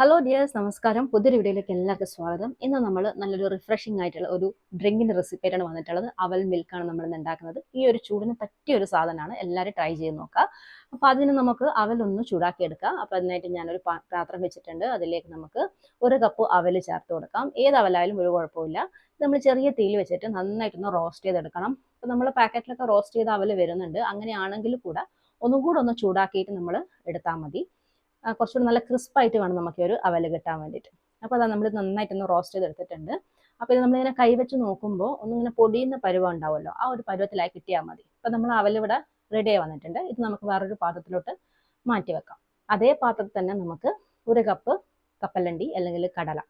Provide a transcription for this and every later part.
Hello dears നമസ്കാരം. പുതിയൊരു വീഡിയോയിലേക്ക് എല്ലാവർക്കും സ്വാഗതം. ഇന്ന് നമ്മൾ നല്ലൊരു റിഫ്രഷിംഗ് ആയിട്ടുള്ള ഒരു ഡ്രിങ്കിന്റെ റെസിപ്പിയാണ് വന്നിട്ടുള്ളത്. അവൽ മിൽക്കാണ് നമ്മൾ ഇന്ന് ഉണ്ടാക്കുന്നത് ഈ ഒരു ചൂടിന് പറ്റിയ ഒരു സാധനമാണ്. എല്ലാവരും ട്രൈ ചെയ്ത് നോക്കുക. അപ്പോൾ അതിന് നമുക്ക് ഒന്ന് ചൂടാക്കി എടുക്കാം. അപ്പോൾ അതിനായിട്ട് ഞാനൊരു പാത്രം വെച്ചിട്ടുണ്ട്. അതിലേക്ക് നമുക്ക് ഒരു കപ്പ് അവൽ ചേർത്ത് കൊടുക്കാം. ഏത് അവലായാലും ഒരു കുഴപ്പമില്ല നമ്മൾ ചെറിയ തീയിൽ വെച്ചിട്ട് നന്നായിട്ടൊന്ന് റോസ്റ്റ് ചെയ്തെടുക്കണം. അപ്പോൾ നമ്മൾ പാക്കറ്റിലൊക്കെ റോസ്റ്റ് ചെയ്ത അവൽ വരുന്നുണ്ട്. അങ്ങനെയാണെങ്കിൽ കൂടെ ഒന്നും കൂടെ ഒന്ന് ചൂടാക്കിയിട്ട് നമ്മൾ എടുത്താൽ മതി. കുറച്ചുകൂടി നല്ല ക്രിസ്പായിട്ട് വേണം നമുക്ക് ഒരു അവൽ കിട്ടാൻ വേണ്ടിയിട്ട്. അപ്പോൾ അതാണ് നമ്മൾ നന്നായിട്ടൊന്ന് റോസ്റ്റ് ചെയ്തെടുത്തിട്ടുണ്ട്. അപ്പോൾ ഇത് നമ്മളിങ്ങനെ കൈവച്ച് നോക്കുമ്പോൾ ഒന്നിങ്ങനെ പൊടിയുന്ന പരുവം ഉണ്ടാവുമല്ലോ ആ ഒരു പരുവത്തിലായി കിട്ടിയാൽ മതി. അപ്പോൾ നമ്മൾ അവലിവിടെ റെഡി ആയി വന്നിട്ടുണ്ട്. ഇത് നമുക്ക് വേറൊരു പാത്രത്തിലോട്ട് മാറ്റി വെക്കാം. അതേ പാത്രത്തിൽ തന്നെ നമുക്ക് ഒരു കപ്പ് കപ്പലണ്ടി അല്ലെങ്കിൽ കടല.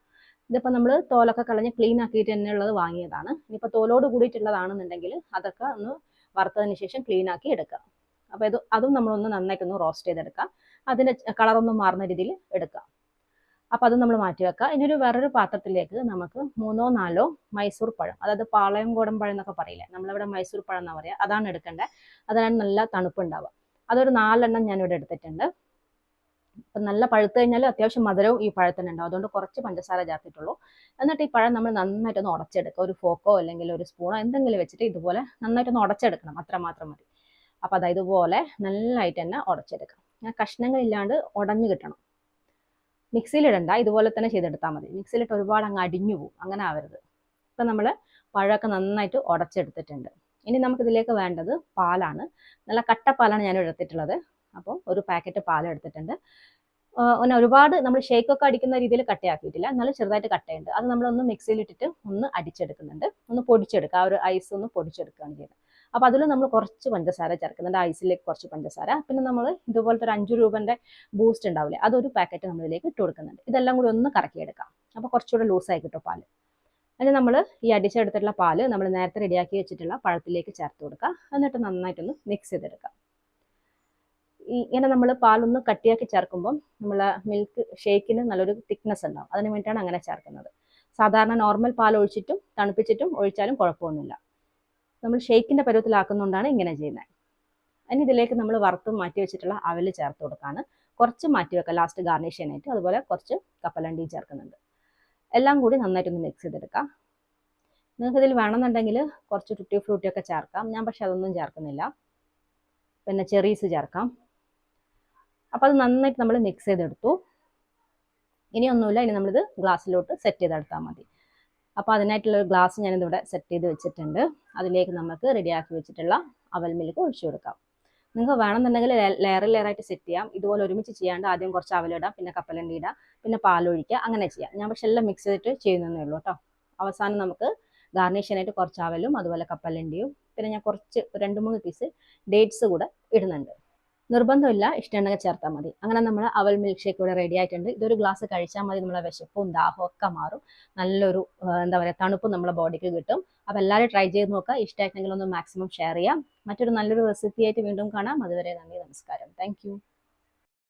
ഇതിപ്പോൾ നമ്മൾ തോലൊക്കെ കളഞ്ഞ് ക്ലീൻ ആക്കിയിട്ട് തന്നെ ഉള്ളത് വാങ്ങിയതാണ്. ഇനിയിപ്പോൾ തോലോട് കൂടിയിട്ടുള്ളതാണെന്നുണ്ടെങ്കിൽ അതൊക്കെ ഒന്ന് വറുത്തതിന് ശേഷം ക്ലീൻ ആക്കി എടുക്കുക അപ്പോൾ ഇത് അതും നമ്മളൊന്ന് നന്നായിട്ടൊന്ന് റോസ്റ്റ് ചെയ്തെടുക്കാം. അതിന്റെ കളറൊന്നും മാറുന്ന രീതിയിൽ എടുക്കാം. അപ്പോൾ അത് നമ്മൾ മാറ്റി വെക്കാം. ഇനി ഒരു വേറൊരു പാത്രത്തിലേക്ക് നമുക്ക് മൂന്നോ നാലോ മൈസൂർ പഴം അതായത് പാളയം കോടൻ പഴം എന്നൊക്കെ പറയില്ലേ? നമ്മളിവിടെ മൈസൂർ പഴം എന്നാ പറയുക അതാണ് എടുക്കേണ്ടത് അതിനാണ് നല്ല തണുപ്പ് ഉണ്ടാവുക. അതൊരു നാലെണ്ണം ഞാനിവിടെ എടുത്തിട്ടുണ്ട്. അപ്പം നല്ല പഴുത്ത് കഴിഞ്ഞാൽ അത്യാവശ്യം മധുരവും ഈ പഴത്തിന് ഉണ്ടാവും. അതുകൊണ്ട് കുറച്ച് പഞ്ചസാര ചേർത്തിട്ടുള്ളൂ. എന്നിട്ട് ഈ പഴം നമ്മൾ നന്നായിട്ടൊന്ന് ഉടച്ചെടുക്കുക. ഒരു ഫോക്കോ അല്ലെങ്കിൽ ഒരു സ്പൂണോ എന്തെങ്കിലും വെച്ചിട്ട് ഇതുപോലെ നന്നായിട്ടൊന്ന് ഉടച്ചെടുക്കണം. അത്രമാത്രം മതി. അപ്പോൾ അതായത് ഇതുപോലെ നല്ലതായിട്ട് തന്നെ ഉടച്ചെടുക്കാം. ഞാൻ കഷ്ണങ്ങളില്ലാണ്ട് ഉടഞ്ഞു കിട്ടണം. മിക്സിയിലിടണ്ട ഇതുപോലെ തന്നെ ചെയ്തെടുത്താൽ മതി. മിക്സിയിലിട്ട് ഒരുപാട് അങ്ങ് അടിഞ്ഞു പോകും അങ്ങനെ ആവരുത്. ഇപ്പം നമ്മൾ പഴമൊക്കെ നന്നായിട്ട് ഉടച്ചെടുത്തിട്ടുണ്ട്. ഇനി നമുക്കിതിലേക്ക് വേണ്ടത് പാലാണ്. നല്ല കട്ട പാലാണ് ഞാൻ എടുത്തിട്ടുള്ളത്. അപ്പോൾ ഒരു പാക്കറ്റ് പാൽ എടുത്തിട്ടുണ്ട്. പിന്നെ ഒരുപാട് നമ്മൾ ഷേക്കൊക്കെ അടിക്കുന്ന രീതിയിൽ കട്ടയാക്കിയിട്ടില്ല. എന്നാലും ചെറുതായിട്ട് കട്ടയുണ്ട്. അത് നമ്മളൊന്ന് മിക്സിയിലിട്ടിട്ട് ഒന്ന് അടിച്ചെടുക്കുന്നുണ്ട്. ഒന്ന് പൊടിച്ചെടുക്കുക. ആ ഒരു ഐസ് ഒന്ന് പൊടിച്ചെടുക്കുകയാണ് ചെയ്യുന്നത്. അപ്പോൾ അതിൽ നമ്മൾ കുറച്ച് പഞ്ചസാര ചേർക്കുന്നുണ്ട്. ഐസിലേക്ക് കുറച്ച് പഞ്ചസാര. പിന്നെ നമ്മൾ ഇതുപോലത്തെ ഒരു അഞ്ച് രൂപന്റെ ബൂസ്റ്റ് ഉണ്ടാവില്ലേ അതൊരു പാക്കറ്റ് നമ്മൾ ഇതിലേക്ക് ഇട്ട് കൊടുക്കുന്നുണ്ട്. ഇതെല്ലാം കൂടി ഒന്ന് കറക്കിയെടുക്കാം. അപ്പോൾ കുറച്ചുകൂടെ ലൂസായി കിട്ടും പാൽ. അതിന് നമ്മൾ ഈ അടിച്ചെടുത്തിട്ടുള്ള പാൽ നമ്മൾ നേരത്തെ റെഡിയാക്കി വെച്ചിട്ടുള്ള പഴത്തിലേക്ക് ചേർത്ത് കൊടുക്കുക എന്നിട്ട് നന്നായിട്ടൊന്ന് മിക്സ് ചെയ്തെടുക്കാം. ഇങ്ങനെ നമ്മൾ പാലൊന്ന് കട്ടിയാക്കി ചേർക്കുമ്പം നമ്മൾ മിൽക്ക് ഷേക്കിന് നല്ലൊരു തിക്നെസ് ഉണ്ടാവും. അതിന് വേണ്ടിയിട്ടാണ് അങ്ങനെ ചേർക്കുന്നത്. സാധാരണ നോർമൽ പാൽ ഒഴിച്ചിട്ടും തണുപ്പിച്ചിട്ടും ഒഴിച്ചാലും കുഴപ്പമൊന്നുമില്ല. നമ്മൾ ഷെയ്ക്കിന്റെ പരുവത്തിലാക്കുന്നതുകൊണ്ടാണ് ഇങ്ങനെ ചെയ്യുന്നത് അതിന് ഇതിലേക്ക് നമ്മൾ വറുത്ത് മാറ്റി വെച്ചിട്ടുള്ള അവൽ ചേർത്ത് കൊടുക്കുകയാണ് കുറച്ച് മാറ്റി വെക്കാം ലാസ്റ്റ് ഗാർണിഷനായിട്ട് അതുപോലെ കുറച്ച് കപ്പലണ്ടി ചേർക്കുന്നുണ്ട്. എല്ലാം കൂടി നന്നായിട്ടൊന്ന് മിക്സ് ചെയ്തെടുക്കാം. നിങ്ങൾക്ക് ഇതിൽ വേണമെന്നുണ്ടെങ്കിൽ കുറച്ച് ടുട്ടി ഫ്രൂട്ടി ഒക്കെ ചേർക്കാം. ഞാൻ പക്ഷെ അതൊന്നും ചേർക്കുന്നില്ല. പിന്നെ ചെറീസ് ചേർക്കാം. അപ്പോൾ അത് നന്നായിട്ട് നമ്മൾ മിക്സ് ചെയ്തെടുത്തു. ഇനി ഒന്നുമില്ല ഇനി നമ്മളിത് ഗ്ലാസ്സിലോട്ട് സെറ്റ് ചെയ്തെടുത്താൽ മതി. അപ്പോൾ അതിനായിട്ടുള്ള ഒരു ഗ്ലാസ് ഞാനിതിവിടെ സെറ്റ് ചെയ്ത് വെച്ചിട്ടുണ്ട്. അതിലേക്ക് നമുക്ക് റെഡിയാക്കി വെച്ചിട്ടുള്ള അവൽ മിൽക്ക് ഒഴിച്ചു കൊടുക്കാം. നിങ്ങൾക്ക് വേണമെന്നുണ്ടെങ്കിൽ ലെയർ ലെയറായിട്ട് സെറ്റ് ചെയ്യാം. ഇതുപോലെ ഒരുമിച്ച് ചെയ്യാണ്ട് ആദ്യം കുറച്ച് അവലിടാം പിന്നെ കപ്പലണ്ടി ഇടാം പിന്നെ പാലൊഴിക്കുക അങ്ങനെ ചെയ്യാം. ഞാൻ പക്ഷെ എല്ലാം മിക്സ് ചെയ്തിട്ട് ചെയ്യുന്നതേ ഉള്ളൂ കേട്ടോ അവസാനം നമുക്ക് ഗാർണിഷനായിട്ട് കുറച്ച് അവലും അതുപോലെ കപ്പലണ്ടിയും പിന്നെ ഞാൻ കുറച്ച് രണ്ട് മൂന്ന് പീസ് ഡേറ്റ്സ് കൂടെ ഇടുന്നുണ്ട്. നിർബന്ധമില്ല ഇഷ്ടമുണ്ടെങ്കിൽ ചേർത്താൽ മതി. അങ്ങനെ നമ്മൾ അവൽ മിൽക്ക് ഷേക്ക് ഇവിടെ റെഡി ആയിട്ടുണ്ട്. ഇതൊരു ഗ്ലാസ് കഴിച്ചാൽ മതി നമ്മളെ വിശപ്പും ദാഹവും ഒക്കെ മാറും. നല്ലൊരു എന്താ പറയുക തണുപ്പ് നമ്മളെ ബോഡിക്ക് കിട്ടും. അപ്പോൾ എല്ലാവരും ട്രൈ ചെയ്ത് നോക്കുക. ഇഷ്ടമായിട്ടുണ്ടെങ്കിൽ ഒന്ന് മാക്സിമം ഷെയർ ചെയ്യാം. മറ്റൊരു നല്ലൊരു റെസിപ്പി ആയിട്ട് വീണ്ടും കാണാം. അതുവരെ നന്ദി നമസ്കാരം. താങ്ക്